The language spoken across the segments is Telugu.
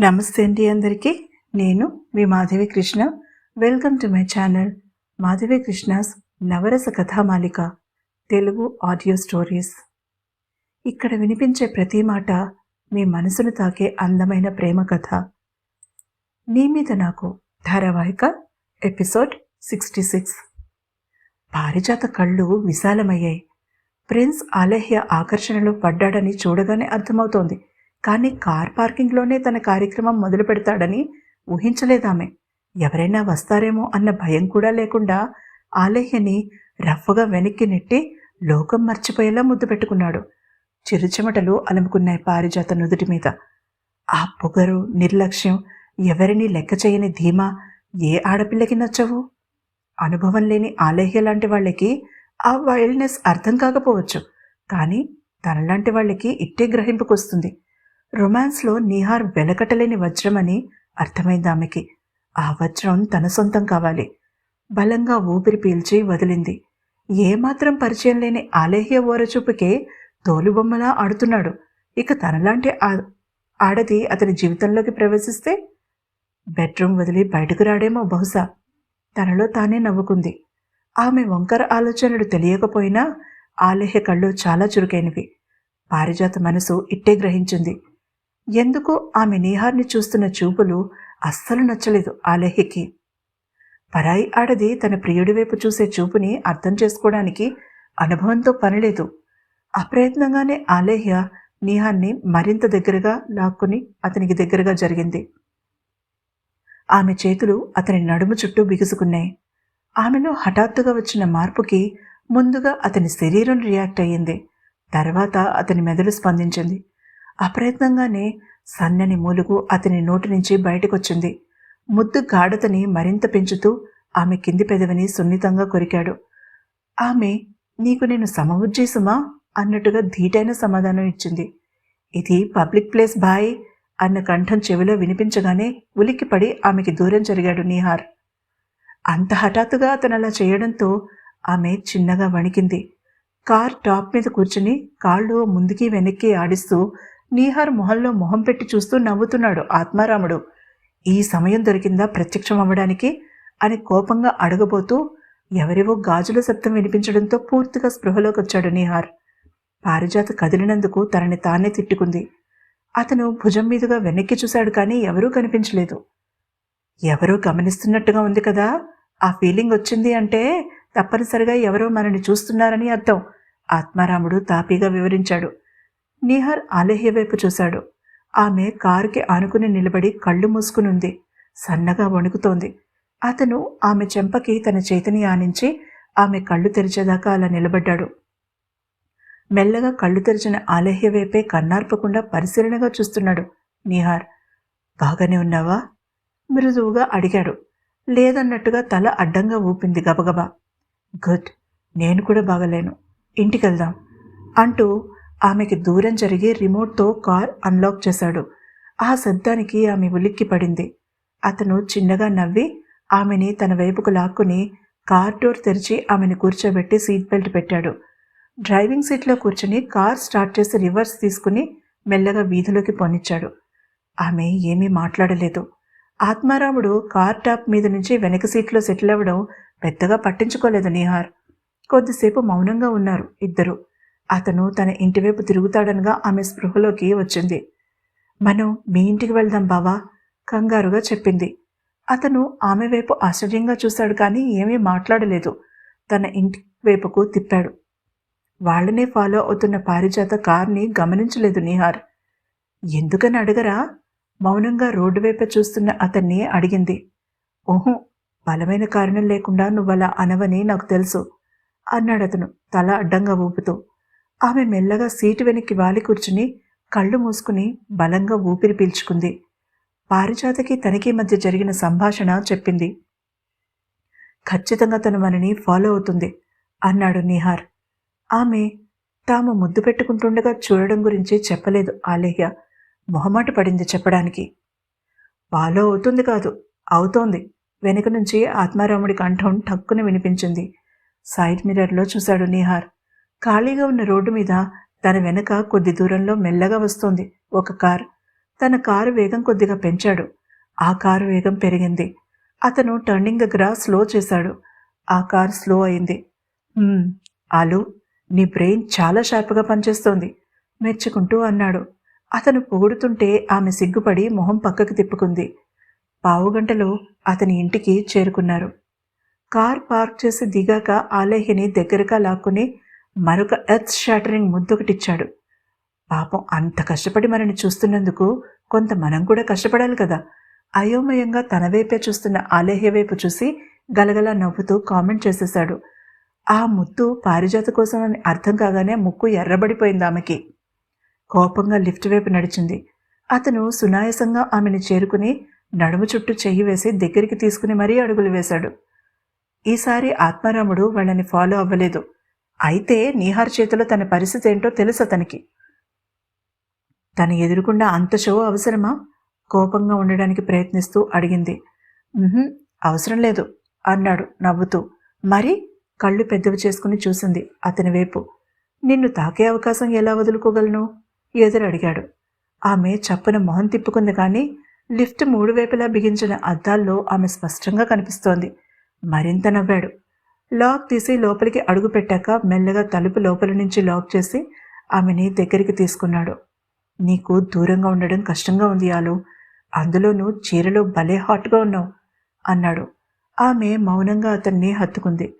నమస్తే అండి అందరికీ. నేను మీ Madhavi Krishna. Welcome to my channel Madhavi Krishna's Navarasa Kathamalika Telugu audio stories. ఇక్కడ వినిపించే ప్రతి మాట మీ మనసును తాకే అందమైన ప్రేమ కథ. నీ మీద నాకు ధారావాహిక ఎపిసోడ్ సిక్స్టీ సిక్స్. పారిజాత కళ్ళు విశాలమయ్యాయి. ప్రిన్స్ ఆలహ్య ఆకర్షణలో పడ్డాడని చూడగానే అర్థమవుతోంది. కానీ కార్ పార్కింగ్లోనే తన కార్యక్రమం మొదలు పెడతాడని ఊహించలేదామె ఎవరైనా వస్తారేమో అన్న భయం కూడా లేకుండా ఆలయ్యని రఫ్గా వెనక్కి నెట్టి లోకం మర్చిపోయేలా ముద్దు పెట్టుకున్నాడు. చిరుచెమటలు అలుముకున్నాయి పారిజాత నుదుటి మీద. ఆ పొగరు నిర్లక్ష్యం ఎవరిని లెక్క చేయని ధీమా ఏ ఆడపిల్లకి నచ్చవు? అనుభవం లేని ఆలహ్య లాంటి వాళ్ళకి ఆ వైల్డ్నెస్ అర్థం కాకపోవచ్చు. కానీ తనలాంటి వాళ్ళకి ఇట్టే గ్రహింపుకొస్తుంది. రొమాన్స్లో నిహార్ వెలకటలేని వజ్రమని అర్థమైంది ఆమెకి. ఆ వజ్రం తన సొంతం కావాలి. బలంగా ఊపిరి పీల్చి వదిలింది. ఏమాత్రం పరిచయం లేని ఆలేహ్య ఓరచూపుకే తోలుబొమ్మలా ఆడుతున్నాడు. ఇక తనలాంటి ఆడది అతని జీవితంలోకి ప్రవేశిస్తే బెడ్రూమ్ వదిలి బయటకు రాడేమో బహుశా. తనలో తానే నవ్వుకుంది. ఆమె వంకర ఆలోచనలు తెలియకపోయినా ఆలేహ్య కళ్ళు చాలా చురుకైనవి. పారిజాత మనసు ఇట్టే గ్రహించింది. ఎందుకు ఆమె నీహార్ని చూస్తున్న చూపులు అస్సలు నచ్చలేదు ఆలేహ్యకి పరాయి ఆడది తన ప్రియుడి వైపు చూసే చూపుని అర్థం చేసుకోవడానికి అనుభవంతో పనిలేదు. అప్రయత్నంగానే ఆలేహ్య నీహాన్ని మరింత దగ్గరగా లాక్కుని అతనికి దగ్గరగా జరిగింది. ఆమె చేతులు అతని నడుము చుట్టూ బిగుసుకున్నాయి. ఆమెలో హఠాత్తుగా వచ్చిన మార్పుకి ముందుగా అతని శరీరం రియాక్ట్ అయ్యింది. తర్వాత అతని మెదడు స్పందించింది. అప్రయత్నంగానే సన్నని మూలుగు అతని నోటి నుంచి బయటకొచ్చింది. ముద్దు గాఢతని మరింత పెంచుతూ ఆమె కింది పెదవిని సున్నితంగా కొరికాడు. ఆమె నీకు నేను సమవుజ్జేసుమా? అన్నట్టుగా ధీటైన సమాధానం ఇచ్చింది. ఇది పబ్లిక్ ప్లేస్ బాయ్ అన్న కంఠం చెవిలో వినిపించగానే ఉలిక్కిపడి ఆమెకి దూరం జరిగాడు నీహార్. అంత హఠాత్తుగా అతను అలా చేయడంతో ఆమె చిన్నగా వణికింది. కార్ టాప్ మీద కూర్చుని కాళ్ళు ముందుకి వెనక్కి ఆడిస్తూ నీహార్ మొహంలో మొహం పెట్టి చూస్తూ నవ్వుతున్నాడు ఆత్మారాముడు. ఈ సమయం దొరికిందా ప్రత్యక్షం అవ్వడానికి? అని కోపంగా అడగబోతూ ఎవరివో గాజుల శబ్దం వినిపించడంతో పూర్తిగా స్పృహలోకి వచ్చాడు నీహార్. పారిజాత కదిలినందుకు తనని తానే తిట్టుకుంది. అతను భుజం మీదుగా వెనక్కి చూశాడు కానీ ఎవరూ కనిపించలేదు. ఎవరో గమనిస్తున్నట్టుగా ఉంది కదా ఆ ఫీలింగ్ వచ్చింది అంటే తప్పనిసరిగా ఎవరో మనని చూస్తున్నారని అర్థం. ఆత్మారాముడు తాపీగా వివరించాడు. నిహార్ ఆలహ్య వైపు చూశాడు. ఆమె కారుకి ఆనుకుని నిలబడి కళ్ళు మూసుకునుంది. సన్నగా వణుకుతోంది. అతను ఆమె చెంపకి తన చేతిని ఆనించి ఆమె కళ్ళు తెరిచేదాకా అలా నిలబడ్డాడు. మెల్లగా కళ్ళు తెరిచిన ఆలహ్య వైపే కన్నార్పకుండా పరిశీలనగా చూస్తున్నాడు నిహార్. బాగానే ఉన్నావా? మృదువుగా అడిగాడు. లేదన్నట్టుగా తల అడ్డంగా ఊపింది గబగబా. గుడ్. నేను కూడా బాగలేను. ఇంటికెళ్దాం అంటూ ఆమెకి దూరం జరిగి రిమోట్తో కార్ అన్లాక్ చేశాడు. ఆ శబ్దానికి ఆమె ఉలిక్కి పడింది. అతను చిన్నగా నవ్వి ఆమెని తన వైపుకు లాక్కుని కార్ డోర్ తెరిచి ఆమెను కూర్చోబెట్టి సీట్ బెల్ట్ పెట్టాడు. డ్రైవింగ్ సీట్లో కూర్చుని కార్ స్టార్ట్ చేసి రివర్స్ తీసుకుని మెల్లగా వీధిలోకి పొనిచ్చాడు. ఆమె ఏమీ మాట్లాడలేదు. ఆత్మారాముడు కార్ టాప్ మీద నుంచి వెనక సీట్లో సెటిల్ అవ్వడం పెద్దగా పట్టించుకోలేదు నిహార్. కొద్దిసేపు మౌనంగా ఉన్నారు ఇద్దరు. అతను తన ఇంటివైపు తిరుగుతాడనగా ఆమె స్పృహలోకి వచ్చింది. మనం మీ ఇంటికి వెళ్దాం బావా కంగారుగా చెప్పింది. అతను ఆమె వైపు ఆశ్చర్యంగా చూశాడు కానీ ఏమీ మాట్లాడలేదు. తన ఇంటి వైపుకు తిప్పాడు. వాళ్ళనే ఫాలో అవుతున్న పారిజాత కార్ని గమనించలేదు నిహార్. ఎందుకని అడగరా? మౌనంగా రోడ్డు వైపే చూస్తున్న అతన్ని అడిగింది. ఓహో బలమైన కారణం లేకుండా నువ్వలా అనవని నాకు తెలుసు అన్నాడు అతను తల అడ్డంగా ఊపుతూ. ఆమె మెల్లగా సీటు వెనక్కి వాలి కూర్చుని కళ్ళు మూసుకుని బలంగా ఊపిరి పీల్చుకుంది. పారిజాతకి తనకి మధ్య జరిగిన సంభాషణ చెప్పింది. ఖచ్చితంగా తను మనని ఫాలో అవుతుంది అన్నాడు నిహార్. ఆమె తాము ముద్దు పెట్టుకుంటుండగా చూడడం గురించి చెప్పలేదు ఆలేహ్య. మొహమాట పడింది చెప్పడానికి. ఫాలో అవుతుంది కాదు అవుతోంది వెనుక నుంచి ఆత్మారాముడి కంఠం టక్కున వినిపించింది. సైడ్ మిర్రర్లో చూశాడు నిహార్. ఖాళీగా ఉన్న రోడ్డు మీద తన వెనక కొద్ది దూరంలో మెల్లగా వస్తోంది ఒక కార్. తన కారు వేగం కొద్దిగా పెంచాడు. ఆ కారు వేగం పెరిగింది. అతను టర్నింగ్ దగ్గర స్లో చేశాడు. ఆ కారు స్లో అయింది. ఆలు నీ బ్రెయిన్ చాలా షార్ప్గా పనిచేస్తోంది మెచ్చుకుంటూ అన్నాడు. అతను పొగుడుతుంటే ఆమె సిగ్గుపడి మొహం పక్కకు తిప్పుకుంది. పావుగంటలో అతని ఇంటికి చేరుకున్నారు. కార్ పార్క్ చేసి దిగాక ఆలేహిని దగ్గరగా లాక్కుని మరొక ఎర్త్ షాటరింగ్ ముద్దొకటిచ్చాడు. పాపం అంత కష్టపడి మనని చూస్తున్నందుకు కొంత మనం కూడా కష్టపడాలి కదా. అయోమయంగా తన వైపే చూస్తున్న ఆలేహ్య వైపు చూసి గలగల నవ్వుతూ కామెంట్ చేసేశాడు. ఆ ముద్దు పారిజాత కోసం అని అర్థం కాగానే ముక్కు ఎర్రబడిపోయింది ఆమెకి. కోపంగా లిఫ్ట్ వైపు నడిచింది. అతను సునాయసంగా ఆమెను చేరుకుని నడుము చుట్టూ చెయ్యి వేసి దగ్గరికి తీసుకుని మరీ అడుగులు వేశాడు. ఈసారి ఆత్మారాముడు వాళ్ళని ఫాలో అవ్వలేదు. అయితే నీహార్ చేతిలో తన పరిస్థితి ఏంటో తెలుసు అతనికి. తన ఎదురుకుండా అంత షో అవసరమా? కోపంగా ఉండడానికి ప్రయత్నిస్తూ అడిగింది. అవసరం లేదు అన్నాడు నవ్వుతూ. మరి? కళ్ళు పెద్దవి చేసుకుని చూసింది అతని వైపు. నిన్ను తాకే అవకాశం ఎలా వదులుకోగలను? ఎదురు అడిగాడు. ఆమె చప్పున మొహం తిప్పుకుంది కానీ లిఫ్ట్ మూడు వైపులా బిగించిన అద్దాల్లో ఆమె స్పష్టంగా కనిపిస్తోంది. మరింత నవ్వాడు. లాక్ తీసి లోపలికి అడుగు పెట్టాక మెల్లగా తలుపు లోపల నుంచి లాక్ చేసి ఆమెని దగ్గరికి తీసుకున్నాడు. నీకు దూరంగా ఉండడం కష్టంగా ఉంది ఆలు. అందులోనూ చీరలో భలే హాట్గా ఉన్నావు అన్నాడు. ఆమె మౌనంగా అతన్ని హత్తుకుంది.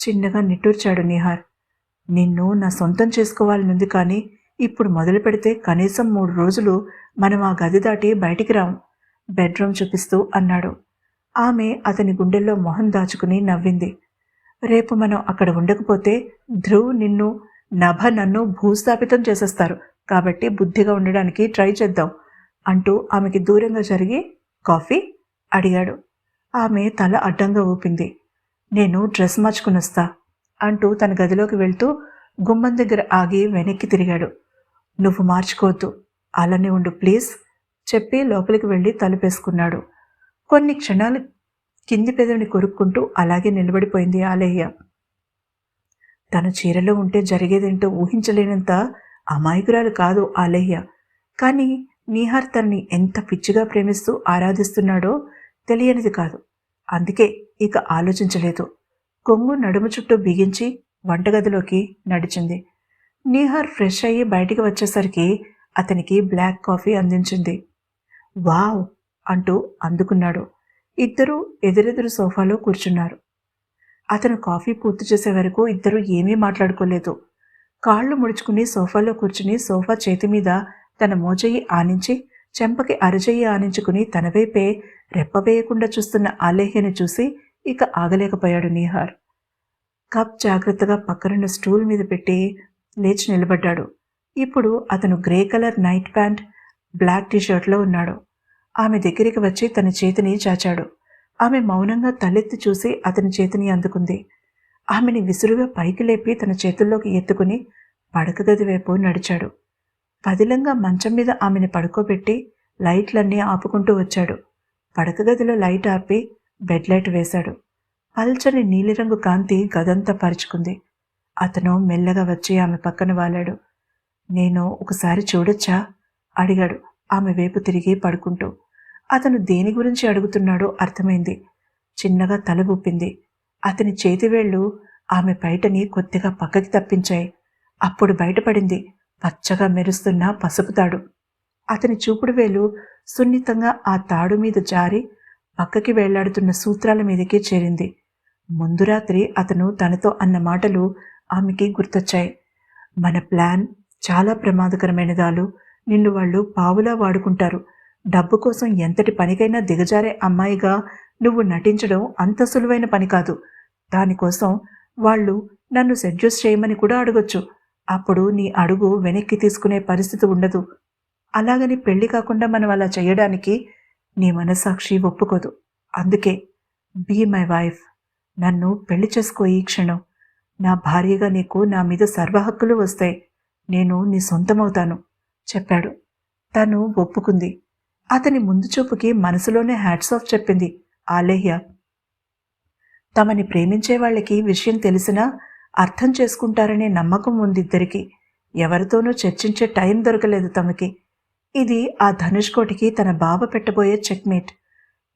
చిన్నగా నిట్టూర్చాడు నిహార్. నిన్ను నా సొంతం చేసుకోవాలనుంది కానీ ఇప్పుడు మొదలు పెడితే కనీసం మూడు రోజులు మనం ఆ గది దాటి బయటికి రాం. బెడ్రూమ్ చూపిస్తూ అన్నాడు. ఆమె అతని గుండెల్లో మొహం దాచుకుని నవ్వింది. రేపు మనం అక్కడ ఉండకపోతే ధ్రువ్ నిన్ను నభ నన్ను భూస్థాపితం చేసేస్తారు. కాబట్టి బుద్ధిగా ఉండడానికి ట్రై చేద్దాం అంటూ ఆమెకి దూరంగా జరిగి కాఫీ అడిగాడు. ఆమె తల అడ్డంగా ఊపింది. నేను డ్రెస్ మార్చుకునొస్తా అంటూ తన గదిలోకి వెళ్తూ గుమ్మం దగ్గర ఆగి వెనక్కి తిరిగాడు. నువ్వు మార్చుకోవద్దు. అలానే ఉండు ప్లీజ్ చెప్పి లోపలికి వెళ్ళి తలుపేసుకున్నాడు. కొన్ని క్షణాలు కింది పెదవిని కొరుక్కుంటూ అలాగే నిలబడిపోయింది ఆలయ్య. తన చీరలో ఉంటే జరిగేదేంటో ఊహించలేనంత అమాయకురాలు కాదు ఆలయ్య. కానీ నీహార్ తనని ఎంత పిచ్చిగా ప్రేమిస్తూ ఆరాధిస్తున్నాడో తెలియనిది కాదు. అందుకే ఇక ఆలోచించలేదు. కొంగు నడుము చుట్టూ బిగించి వంటగదిలోకి నడిచింది. నీహార్ ఫ్రెష్ అయ్యి బయటికి వచ్చేసరికి అతనికి బ్లాక్ కాఫీ అందించింది. వావ్ అంటూ అందుకున్నాడు. ఇద్దరూ ఎదురెదురు సోఫాలో కూర్చున్నారు. అతను కాఫీ పూర్తి చేసే వరకు ఇద్దరూ ఏమీ మాట్లాడుకోలేదు. కాళ్ళు ముడుచుకుని సోఫాలో కూర్చుని సోఫా చేతి మీద తన మోజయ్యి ఆనించి చెంపకి అరజయ్యి ఆనించుకుని తన వైపే రెప్పవేయకుండా చూస్తున్న ఆలేహ్యను చూసి ఇక ఆగలేకపోయాడు నీహార్. కప్ జాగ్రత్తగా పక్కనున్న స్టూల్ మీద పెట్టి లేచి నిలబడ్డాడు. ఇప్పుడు అతను grey colour night pant black టీషర్ట్లో ఉన్నాడు. ఆమె దగ్గరికి వచ్చి తన చేతిని చాచాడు. ఆమె మౌనంగా తలెత్తి చూసి అతని చేతిని అందుకుంది. ఆమెని విసురుగా పైకి లేపి తన చేతుల్లోకి ఎత్తుకుని పడక గది వైపు నడిచాడు. పదిలంగా మంచం మీద ఆమెని పడుకోబెట్టి లైట్లన్నీ ఆపుకుంటూ వచ్చాడు. పడక గదిలో లైట్ ఆపి బెడ్ లైట్ వేశాడు. పల్చని నీలిరంగు కాంతి గదంతా పరుచుకుంది. అతను మెల్లగా వచ్చి ఆమె పక్కన వాలాడు. నేను ఒకసారి చూడొచ్చా? అడిగాడు. ఆమె వైపు తిరిగి పడుకుంటూ అతను దేని గురించి అడుగుతున్నాడో అర్థమైంది. చిన్నగా తల ఊపింది. అతని చేతివేళ్ళు ఆమె బయటని కొద్దిగా పక్కకి తప్పించాయి. అప్పుడు బయటపడింది. పచ్చగా మెరుస్తున్న పసుపు తాడు. అతని చూపుడు వేలు సున్నితంగా ఆ తాడు మీద జారి పక్కకి వేళ్ళాడుతున్న సూత్రాల మీదకి చేరింది. ముందు రాత్రి అతను తనతో అన్న మాటలు ఆమెకి గుర్తొచ్చాయి. మన ప్లాన్ చాలా ప్రమాదకరమైనదాలు నిన్ను వాళ్ళు పావులా వాడుకుంటారు. డబ్బు కోసం ఎంతటి పనికైనా దిగజారే అమ్మాయిగా నువ్వు నటించడం అంత సులువైన పని కాదు. దానికోసం వాళ్ళు నన్ను సెడ్యూస్ చేయమని కూడా అడగొచ్చు. అప్పుడు నీ అడుగు వెనక్కి తీసుకునే పరిస్థితి ఉండదు. అలాగని పెళ్ళి కాకుండా మనం అలా చేయడానికి నీ మనసాక్షి ఒప్పుకోదు. అందుకే బీ మై వైఫ్. నన్ను పెళ్ళి చేసుకో ఈ క్షణం. నా భార్యగా నీకు నా మీద సర్వహక్కులు వస్తాయి. నేను నీ సొంతమవుతాను. చెప్పాడు. తను ఒప్పుకుంది. అతని ముందు చూపుకి మనసులోనే హ్యాట్స్ ఆఫ్ చెప్పింది ఆలేహ్య. తమని ప్రేమించే వాళ్ళకి విషయం తెలిసినా అర్థం చేసుకుంటారనే నమ్మకం ఉంది ఇద్దరికి ఎవరితోనూ చర్చించే టైం దొరకలేదు తమకి. ఇది ఆ ధనుష్ కోటికి తన బావ పెట్టబోయే చెక్మేట్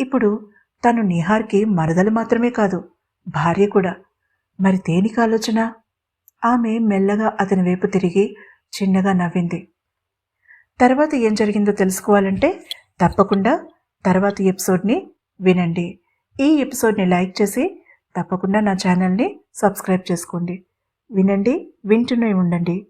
ఇప్పుడు తను నిహార్కి మరదలు మాత్రమే కాదు భార్య కూడా. మరి దేనికి ఆలోచన? ఆమె మెల్లగా అతని వైపు తిరిగి చిన్నగా నవ్వింది. తర్వాత ఏం జరిగిందో తెలుసుకోవాలంటే తప్పకుండా తర్వాత ఎపిసోడ్ని వినండి. ఈ ఎపిసోడ్ని లైక్ చేసి తప్పకుండా నా ఛానల్ని సబ్స్క్రైబ్ చేసుకోండి. వినండి వింటూనే ఉండండి.